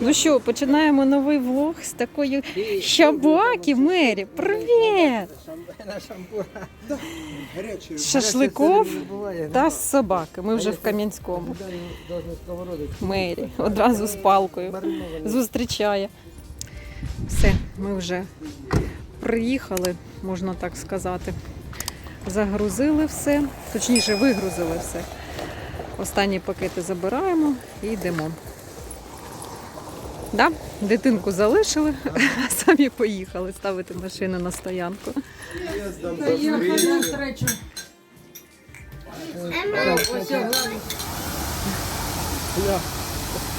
Ну що, починаємо новий влог з такої щабаки. Мері, привіт! Шашликов та з собаки. Ми вже в Кам'янському. Мері одразу з палкою зустрічає. Все, ми вже приїхали, можна так сказати. Загрузили все, точніше, вигрузили все. Останні пакети забираємо і йдемо. Да? Дитинку залишили, а самі поїхали ставити машину на стоянку.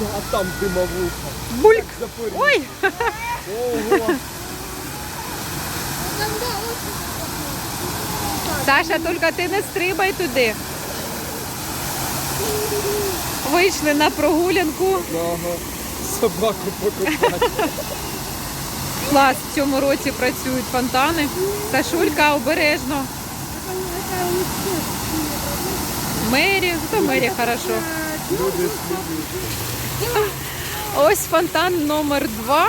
А там димовуха. Бульк! Ой! Ого! Саша, тільки ти не стрибай туди. Вийшли на прогулянку. Ага. Собаку покупати. Клас, в цьому році працюють фонтани. Сашулька обережно. Мері, хто Мері хорошо. Ось фонтан номер два.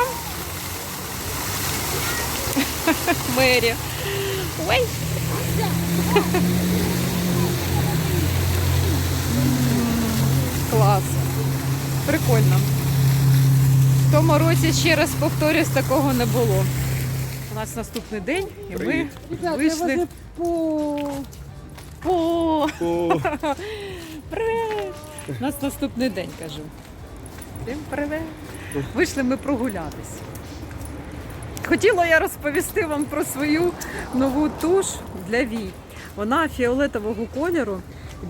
Мері. Ой. Клас. Прикольно. В тому році, ще раз повторюсь, такого не було. У нас наступний день, і ми вийшли. По. По. Привет! У нас наступний день, кажу. Всім привет! Вийшли ми прогулятись. Хотіла я розповісти вам про свою нову туш для вій. Вона фіолетового кольору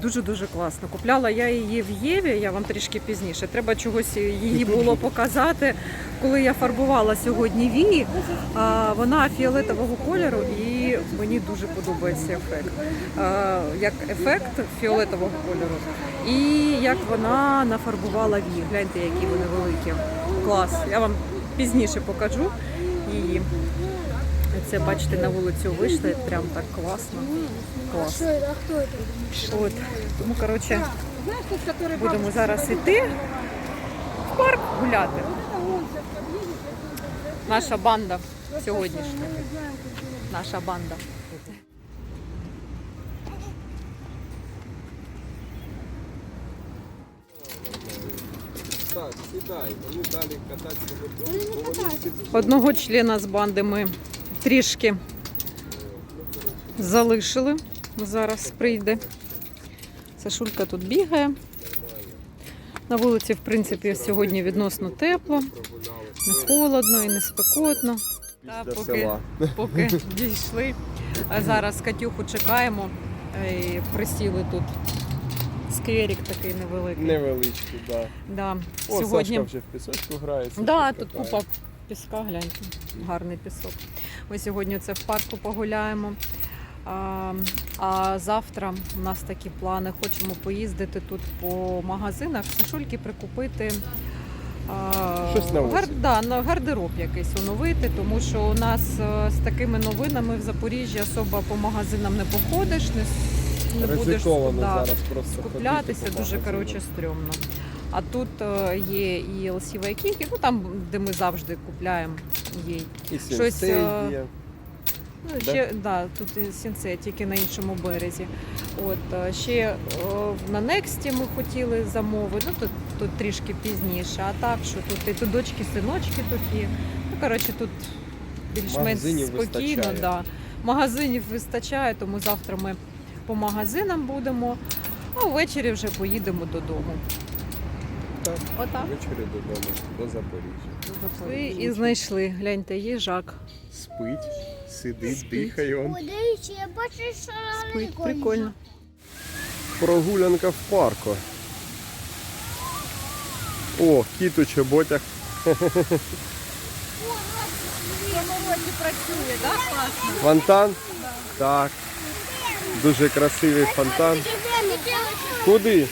дуже-дуже класна. Купляла я її в Єві, я вам трішки пізніше. Треба чогось її було показати. Коли я фарбувала сьогодні вії, вона фіолетового кольору і мені дуже подобається ефект. Як ефект фіолетового кольору. І як вона нафарбувала вії. Гляньте, які вони великі. Клас. Я вам пізніше покажу її. Це бачите, на вулицю вийшли, прям так класно. Клас. Что это? А кто это? От. Тому, коротше, Знаешь, тот, который будемо зараз йти в парк гуляти. Наша банда сьогоднішня. Наша банда. Так, сідай, вони далі кататися не будуть, бо вони всі Одного члена з банди ми трішки залишили. Зараз прийде. Сашулька тут бігає. На вулиці, в принципі, сьогодні відносно тепло, не холодно і не спекотно. Та, поки, поки дійшли. А зараз Катюху чекаємо. І присіли тут. Скверик такий невеликий. Невеличкі, так. Да. О, Сьогодні Сашка вже в пісочку грається. Да, тут купа піска, гляньте. Гарний пісок. Ми сьогодні це в парку погуляємо. А, а завтра у нас такі плани. Хочемо поїздити тут по магазинах, Сашульки прикупити. Щось на осінь. да, на гардероб якийсь оновити, тому що у нас е, з такими новинами в Запоріжжі особо по магазинам не походиш, не, не будеш да, зараз просто скуплятися дуже коротше стрьомно. А тут е, є і LC Вайкіки, ну там, де ми завжди купляємо є. І щось, е, є. Ну, ще да, тут сінце, тільки на іншому березі. От е, ще на Нексті ми хотіли замовити, ну тут, тут трішки пізніше. А так, що тут і тут дочки, синочки тут є. Ну коротше, тут більш-менш спокійно. вистачає. Да. Магазинів вистачає, тому завтра ми по магазинам будемо, а ввечері вже поїдемо додому. Так. Отак. Ввечері додому, до Запоріжжя. Ви І знайшли. Гляньте, їжак. Спить, сидить, Спить. дихає. он. Ой, дивіться, я бачу, що Спить, прикольно. Прогулянка в парку. О, кіт у чоботях. працює, так? Класно. Фонтан? Так. Дуже красивий фонтан. Куди?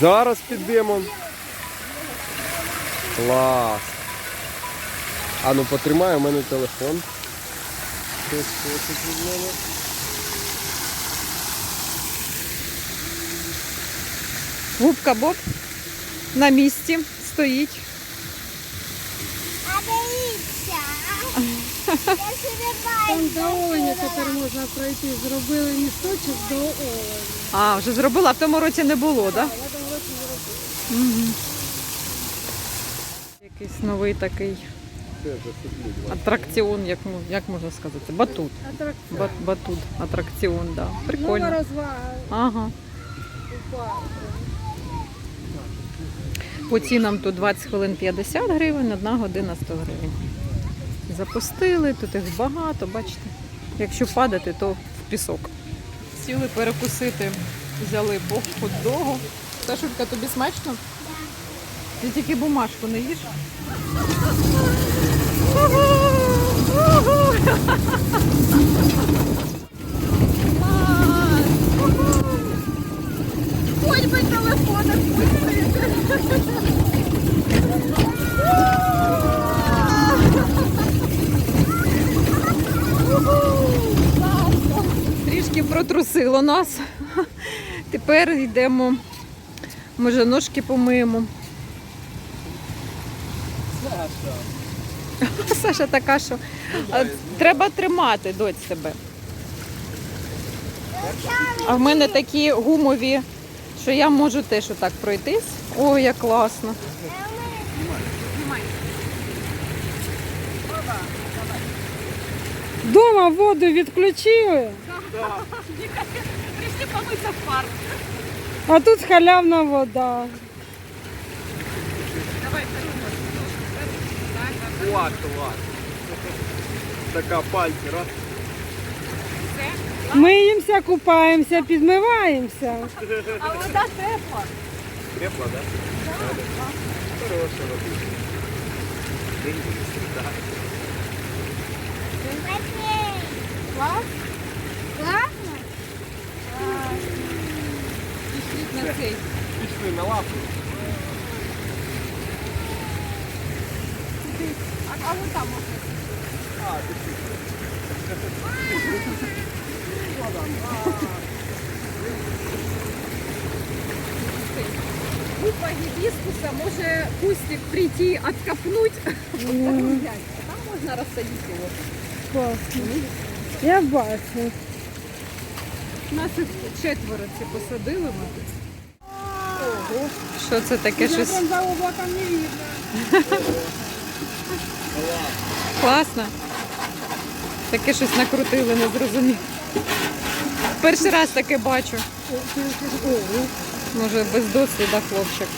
Зараз підемо. Клас. А ну потримай, у мене телефон. Губка Боб на місці стоїть. А дивіться. Я собі Там до оленя тепер можна пройти. Зробили місточок до оленя. А, вже зробила, а в тому році не було, так? Да? В цьому році. Угу. Якийсь новий такий атракціон, як, як можна сказати? Батут. Атракціон. Бат, батут, атракціон, да. Нова Прикольно. розвага Ага. По цінам тут 20 хвилин 50 гривень, одна година 100 гривень. Запустили, тут їх багато, бачите. Якщо падати, то в пісок. Сіли перекусити, взяли по хот-догу. Сашулька, тобі смачно? Ти тільки бумажку не їш? Протрусило нас. Тепер йдемо. Може, ножки помиємо. Саша Саша така, що треба тримати доць тебе. А в мене такі гумові, що я можу теж отак пройтись. Ой, як класно. Дома воду відключили, Трішки помитися в парк. а тут халявна вода. Клас, клас. Така пальці, раз. Миємося, купаємося, підмиваємося. А вода тепла. Крепла, да? Хороша робити. День так. Клас? Класно? Пішліть на цей. Пішли на лапу. А, а вон там. А, пішли. Группа гибискуса может кустик прийти, откопнуть. Там можно рассадить его. Класно. Я бачу. Нас їх четверо ці посадили. Ого. Що це таке щось? Там за облаком не видно. Класно. Таке щось накрутили, не зрозумів. Перший раз таке бачу. Може, без досвіду хлопчик.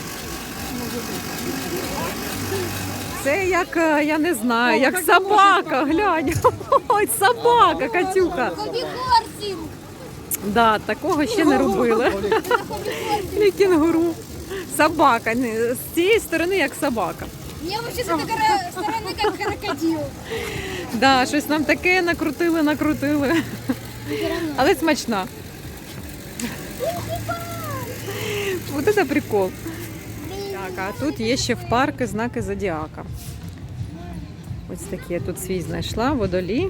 Це як, е, я не знаю, як собака, глянь. Ой, собака, Катюха. Хобі-хортінг. Да, такого ще не робили. І кінгуру. Собака. не- З цієї сторони як собака. Я вообще с этой кора- стороны как крокодил. Да, щось нам таке накрутили, накрутили. Але смачна. Вот это прикол. Так, а тут є ще в парку знаки зодіака. Ось такі я тут свій знайшла, водолій.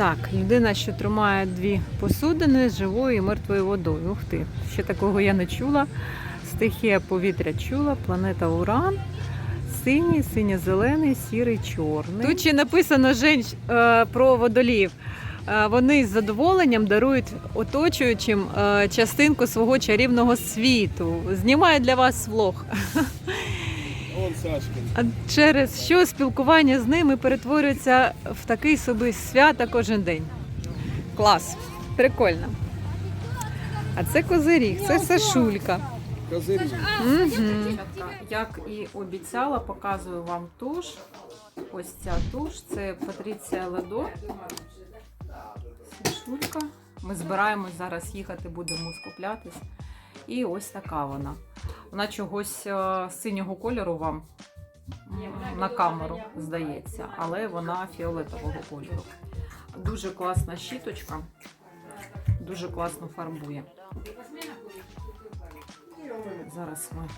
Так, людина, що тримає дві посудини з живою і мертвою водою. Ух ти, ще такого я не чула. Стихія повітря чула, планета Уран. Синій, синьо-зелений, сірий, чорний. Тут ще написано Жень, е, про водоліїв. Е, Вони з задоволенням дарують оточуючим е, частинку свого чарівного світу. Знімаю для вас влог. А через що спілкування з ними перетворюється в такий собі свято кожен день. Клас, прикольно. А це козиріг, це Сашулька. Козирі. Угу. Як і обіцяла, показую вам туш. Ось ця туш. Це Патріція Ледо. Сашулька. Ми збираємось зараз їхати, будемо скуплятись. І ось така вона. Вона чогось е, синього кольору вам на камеру здається, але вона фіолетового кольору. Дуже класна щіточка, дуже класно фарбує. Зараз ми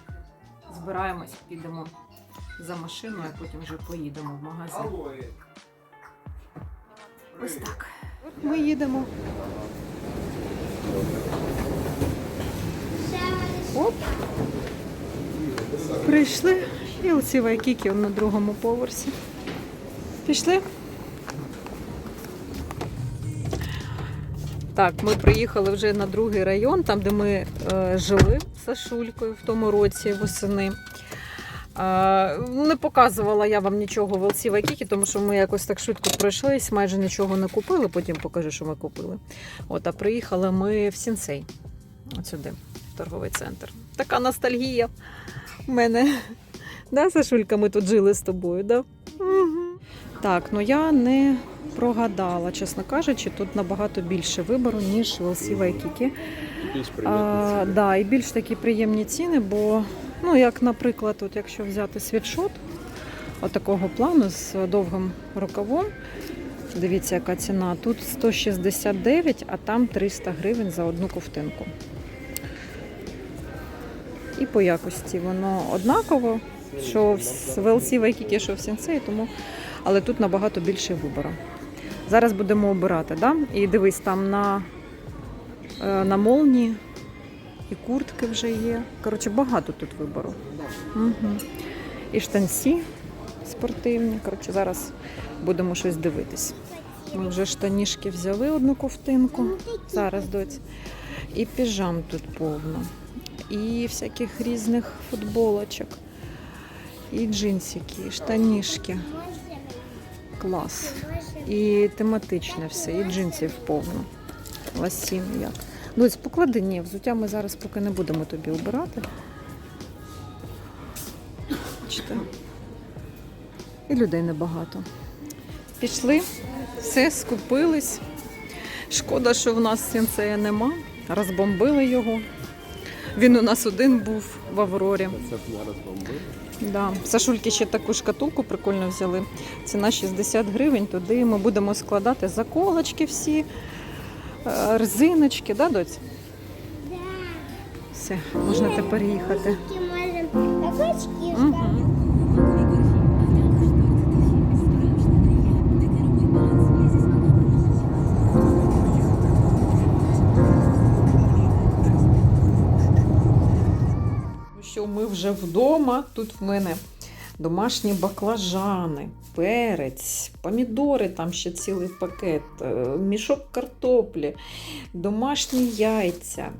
збираємось, підемо за машиною, а потім вже поїдемо в магазин. Ось так. Ми їдемо. Прийшли. І оці вайкіки на другому поверсі. Пішли. Так, ми приїхали вже на другий район, там, де ми е, жили з Сашулькою в тому році восени. Е, не показувала я вам нічого в LC Вайкікі, тому що ми якось так швидко пройшлись, майже нічого не купили, потім покажу, що ми купили. От, а приїхали ми в Сінсей, от сюди, в торговий центр. Така ностальгія в мене. Да, Сашулька, ми тут жили з тобою, да? Угу. Так, ну я не прогадала, чесно кажучи, тут набагато більше вибору, ніж в LC Вайкікі. А, да, і більш такі приємні ціни, бо, ну, як, наприклад, от якщо взяти світшот отакого плану з довгим рукавом, дивіться, яка ціна. Тут 169, а там 300 гривень за одну ковтинку. І по якості воно однаково, що в Waikiki, що в Сінсей, тому але тут набагато більше вибору. Зараз будемо обирати, да? І дивись, там на, е, на молні і куртки вже є. Коротше, багато тут вибору. Угу. І штанці спортивні. Коротше, зараз будемо щось дивитись. Ми вже штанішки взяли одну ковтинку. Зараз доць. І піжам тут повно. І всяких різних футболочок. І джинсики, і штанішки. Клас. І тематичне все, і джинсів повно. Ласін як. Дось, поклади, ні, взуття ми зараз поки не будемо тобі обирати. Бачите? І людей небагато. Пішли, все, скупились. Шкода, що в нас сенсея нема. Розбомбили його. Він у нас один був в Аврорі. Це розбомбили. Да. Сашульки ще таку шкатулку прикольно взяли. Ціна 60 гривень. Туди ми будемо складати заколочки всі, е, резиночки, да, доць? Да. Все, можна тепер їхати. Угу. Що ми вже вдома. Тут в мене домашні баклажани, перець, помідори, там ще цілий пакет, е, мішок картоплі, домашні яйця,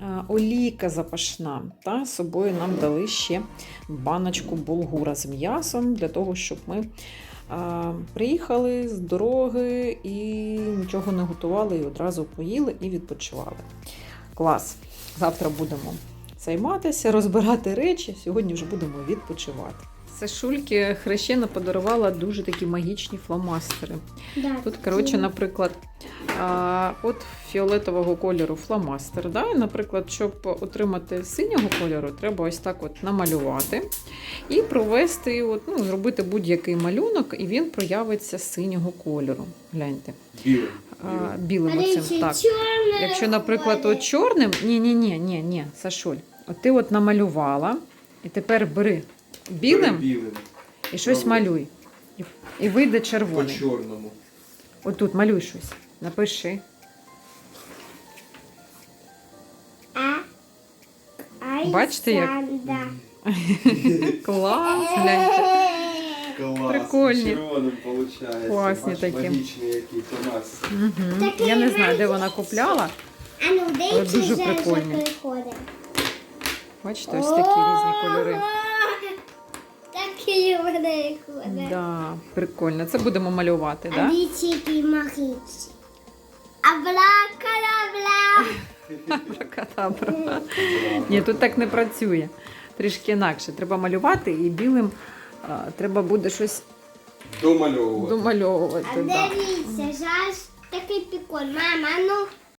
е, олійка запашна. Та з собою нам дали ще баночку булгура з м'ясом для того, щоб ми приїхали з дороги і нічого не готували, і одразу поїли і відпочивали. Клас! Завтра будемо займатися, розбирати речі. Сьогодні вже будемо відпочивати. Сашульки хрещена подарувала дуже такі магічні фломастери. Да. Тут, коротше, наприклад, а, от фіолетового кольору фломастер. Да? І, наприклад, щоб отримати синього кольору, треба ось так от намалювати і провести, от, ну, зробити будь-який малюнок, і він проявиться синього кольору. Гляньте. Білим. А, білим оцим. Так. Якщо, наприклад, от чорним, ні, ні, ні, ні, ні, Сашуль, от ти от намалювала, і тепер бери білим Білим. і щось Добре. малюй. І, і вийде По червоний. чорному. Отут малюй щось. Напиши. А? Бачите, як? Александра. Клас, гляньте. Клас. Прикольні. Червоним виходить. Класні такі. Магічні які у нас. Угу. Я не знаю, де вона купляла. А ну, Але дуже вже прикольні. вже приходять. Бачите, ось такі різні кольори. Такі вони ходять. Да, прикольно. Це будемо малювати, так? дивіться, які магічні. Абракадабра. Прокатабра. Ні, тут так не працює. Трішки інакше. Треба малювати і білим а, треба буде щось Домальовувати. домальовувати. А Да. дивіться, зараз такий прикол. Мама, ну